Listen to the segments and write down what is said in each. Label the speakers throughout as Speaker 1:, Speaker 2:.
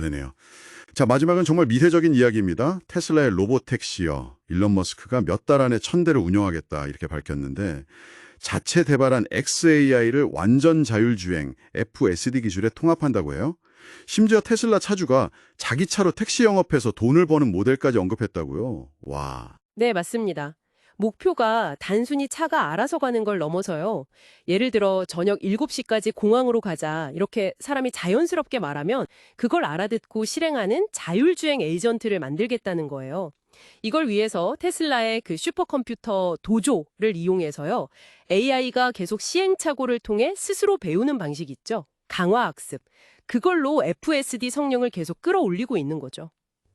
Speaker 1: 되네요. 자, 마지막은 정말 미래적인 이야기입니다. 테슬라의 로보택시요. 일론 머스크가 몇 달 안에 천 대를 운영하겠다 이렇게 밝혔는데 자체 개발한 XAI를 완전 자율주행 FSD 기술에 통합한다고 해요. 심지어 테슬라 차주가 자기 차로 택시 영업해서 돈을 버는 모델까지 언급했다고요. 와.
Speaker 2: 네, 맞습니다. 목표가 단순히 차가 알아서 가는 걸 넘어서요. 예를 들어 저녁 7시까지 공항으로 가자 이렇게 사람이 자연스럽게 말하면 그걸 알아듣고 실행하는 자율주행 에이전트를 만들겠다는 거예요. 이걸 위해서 테슬라의 그 슈퍼컴퓨터 도조를 이용해서요. AI가 계속 시행착오를 통해 스스로 배우는 방식 있죠. 강화학습. 그걸로 FSD 성능을 계속 끌어올리고 있는 거죠.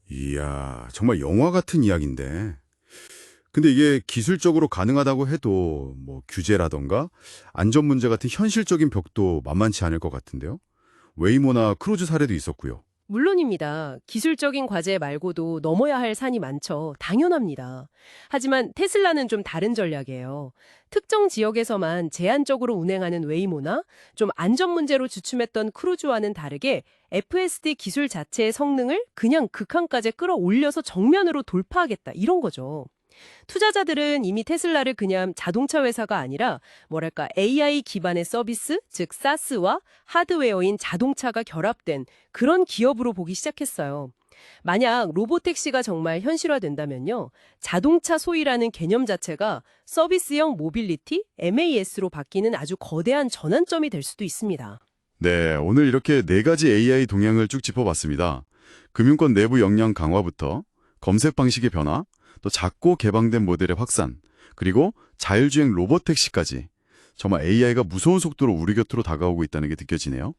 Speaker 1: 이야, 정말 영화 같은 이야기인데. 근데 이게 기술적으로 가능하다고 해도 뭐 규제라던가 안전 문제 같은 현실적인 벽도 만만치 않을 것 같은데요. 웨이모나 크루즈 사례도 있었고요.
Speaker 2: 물론입니다. 기술적인 과제 말고도 넘어야 할 산이 많죠. 당연합니다. 하지만 테슬라는 좀 다른 전략이에요. 특정 지역에서만 제한적으로 운행하는 웨이모나 좀 안전 문제로 주춤했던 크루즈와는 다르게 FSD 기술 자체의 성능을 그냥 극한까지 끌어올려서 정면으로 돌파하겠다 이런 거죠. 투자자들은 이미 테슬라를 그냥 자동차 회사가 아니라 뭐랄까 AI 기반의 서비스, 즉 사스와 하드웨어인 자동차가 결합된 그런 기업으로 보기 시작했어요. 만약 로보택시가 정말 현실화된다면요. 자동차 소유라는 개념 자체가 서비스형 모빌리티, MAS로 바뀌는 아주 거대한 전환점이 될 수도 있습니다.
Speaker 1: 네, 오늘 이렇게 네 가지 AI 동향을 쭉 짚어봤습니다. 금융권 내부 역량 강화부터 검색 방식의 변화, 또 작고 개방된 모델의 확산, 그리고 자율주행 로봇 택시까지 정말 AI가 무서운 속도로 우리 곁으로 다가오고 있다는 게 느껴지네요.